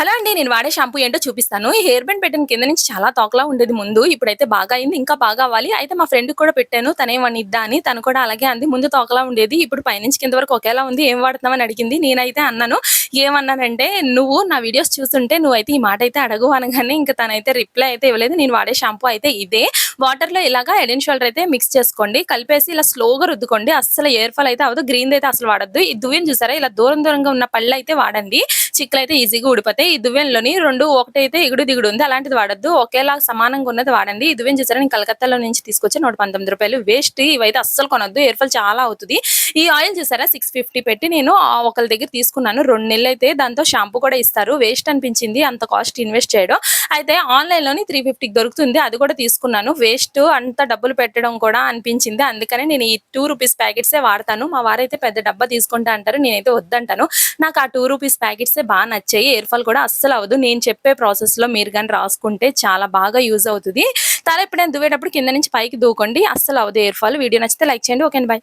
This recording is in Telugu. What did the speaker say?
హలో అండి నేను వాడే షాంపూ ఏంటో చూపిస్తాను. ఈ హెయిర్ బ్యాండ్ పెట్టిన కింద నుంచి చాలా తోకలా ఉండేది ముందు ఇప్పుడైతే బాగా అయింది ఇంకా బాగా అవ్వాలి. అయితే మా ఫ్రెండ్ కూడా పెట్టాను తనేమని ఇద్దా అని తను కూడా అలాగే అంది. ముందు తోకలా ఉండేది ఇప్పుడు పైనుంచి కింద వరకు ఒకేలా ఉంది ఏం వాడుతున్నామని అడిగింది. నేనైతే అన్నాను ఏమన్నానంటే నువ్వు నా వీడియోస్ చూస్తుంటే నువ్వైతే ఈ మాట అయితే అడగు అనగానే ఇంకా తనైతే రిప్లై అయితే ఇవ్వలేదు. నేను వాడే షాంపూ అయితే ఇదే. వాటర్లో ఇలాగా హెడ్ షోల్డర్ అయితే మిక్స్ చేసుకోండి కలిపేసి ఇలా స్లోగా రుద్దుకోండి. అస్సలు ఎయిర్ ఫాల్ అయితే అవదు గ్రీన్ అయితే అసలు వాడద్దు. ఈ దువ్వెన చూసారా? ఇలా దూరం దూరంగా ఉన్న పళ్ళు అయితే వాడండి. చిక్కులు అయితే ఈజీగా ఊడిపోతాయి. ఈ దువ్వెనలోని రెండు ఒకటైతే ఇగుడు దిగుడు ఉంది. అలాంటిది వాడద్దు. ఒకేలా సమానంగా ఉన్నది వాడండి. ఈ దువ్వెన కలకత్తాలో నుంచి తీసుకొచ్చి నూట పంతొమ్మిది రూపాయలు వేస్ట్. ఇవైతే అస్సలు కొనొద్దు. ఎయిర్ ఫాల్ చాలా అవుతుంది. ఈ ఆయిల్ చూసారా? సిక్స్ ఫిఫ్టీ పెట్టి నేను ఒకరి దగ్గర తీసుకున్నాను. రెండు నెలలు అయితే దాంతో షాంపూ కూడా ఇస్తారు. వేస్ట్ అనిపించింది. అంత కాస్ట్ ఇన్వెస్ట్ చేయడం. అయితే ఆన్లైన్లోని త్రీ ఫిఫ్టీకి దొరుకుతుంది. అది కూడా తీసుకున్నాను. వేస్ట్ అంత డబ్బులు పెట్టడం కూడా అనిపించింది. అందుకనే నేను ఈ టూ రూపీస్ ప్యాకెట్సే వాడతాను. మా వారైతే పెద్ద డబ్బా తీసుకుంటా అంటారు. నేనైతే వద్దంటాను. నాకు ఆ టూ రూపీస్ ప్యాకెట్సే బాగా నచ్చాయి. ఎయిర్ ఫాల్ కూడా అస్సలు అవ్వదు. నేను చెప్పే ప్రాసెస్లో మీరు కానీ రాసుకుంటే చాలా బాగా యూజ్ అవుతుంది. తల ఎప్పుడైనా దువ్వేటప్పుడు కింద నుంచి పైకి దూకండి. అస్సలు అవ్వదు ఎయిర్ ఫాల్. వీడియో నచ్చితే లైక్ చేయండి. Okay bye.